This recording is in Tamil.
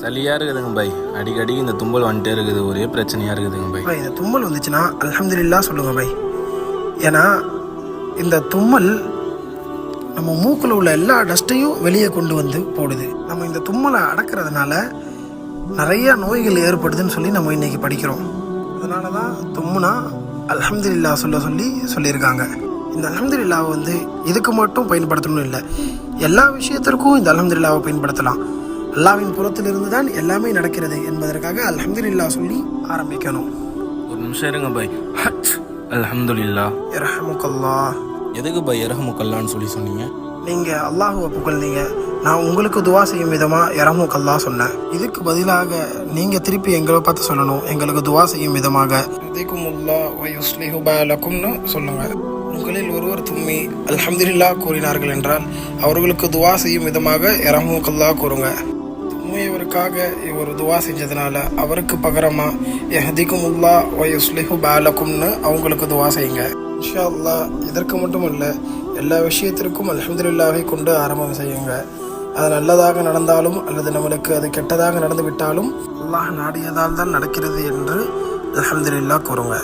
சளியாக இருக்குதுங்க பை அடிக்கடி இந்த தும்பல் வந்துட்டே இருக்குது. ஒரே பிரச்சனையாக இருக்குதுங்க பை இந்த தும்மல் வந்துச்சுன்னா அல்ஹம்துலில்லாஹ் சொல்லுங்க பாய். ஏன்னா இந்த தும்மல் நம்ம மூக்கில் உள்ள எல்லா டஸ்ட்டையும் வெளியே கொண்டு வந்து போடுது. நம்ம இந்த தும்மலை அடக்கிறதுனால நிறைய நோய்கள் ஏற்படுதுன்னு சொல்லி நம்ம இன்னைக்கு படிக்கிறோம். அதனால தான் தும்முனா அல்ஹம்துலில்லாஹ் சொல்ல சொல்லி சொல்லியிருக்காங்க. இந்த அல்ஹம்துலில்லாஹ் வந்து இதுக்கு மட்டும் பயன்படுத்தணும் இல்லை. எல்லா விஷயத்திற்கும் இந்த அல்ஹம்துலில்லாவை பயன்படுத்தலாம். அல்லாவின் புறத்திலிருந்து தான் எல்லாமே நடக்கிறது என்பதற்காக அல்ஹம்துலில்லாஹ் சொல்லி ஆரம்பிக்கணும். ஒரு நிமிஷம் இருங்க பை அல்ஹம்துலில்லா இரஹமுக்கல்லா எதுக்கு பை இரஹமுக்கல்லான்னு சொல்லி சொன்னீங்க? நீங்கள் அல்லாஹுவை புகழ்ந்தீங்க. நான் உங்களுக்கு துவா செய்யும் விதமாக இரமுக்கல்லா சொன்னேன். இதுக்கு பதிலாக நீங்கள் திருப்பி எங்களை பார்த்து சொல்லணும். எங்களுக்கு துவா செய்யும் விதமாக. யுதிகுமுல்லா வ யுஸ்லிஹு பாலக்கும்னு சொல்லுங்க. உங்களில் ஒருவர் தும்மி அல்ஹம்துலில்லா கூறினார்கள் என்றால் அவர்களுக்கு துவா செய்யும் விதமாக இரமுக்கல்லா கூறுங்க. தும்மியவருக்காக இவர் துவா செஞ்சதுனால அவருக்கு பகரமா எஹதிக்கும் வ வயசுலிஹு பாலக்கும்னு அவங்களுக்கு துவா செய்யுங்க. இன்ஷா அல்லாஹ் இதற்கு மட்டும் இல்லை எல்லா விஷயத்திற்கும் அலமதுல்லாவை கொண்டு ஆரம்பம் செய்யுங்க. அது நல்லதாக நடந்தாலும் அல்லது நம்மளுக்கு அது கெட்டதாக நடந்து விட்டாலும் அல்லாஹ் நாடியதால் தான் நடக்கிறது என்று அலமதுல்லா கூறுங்க.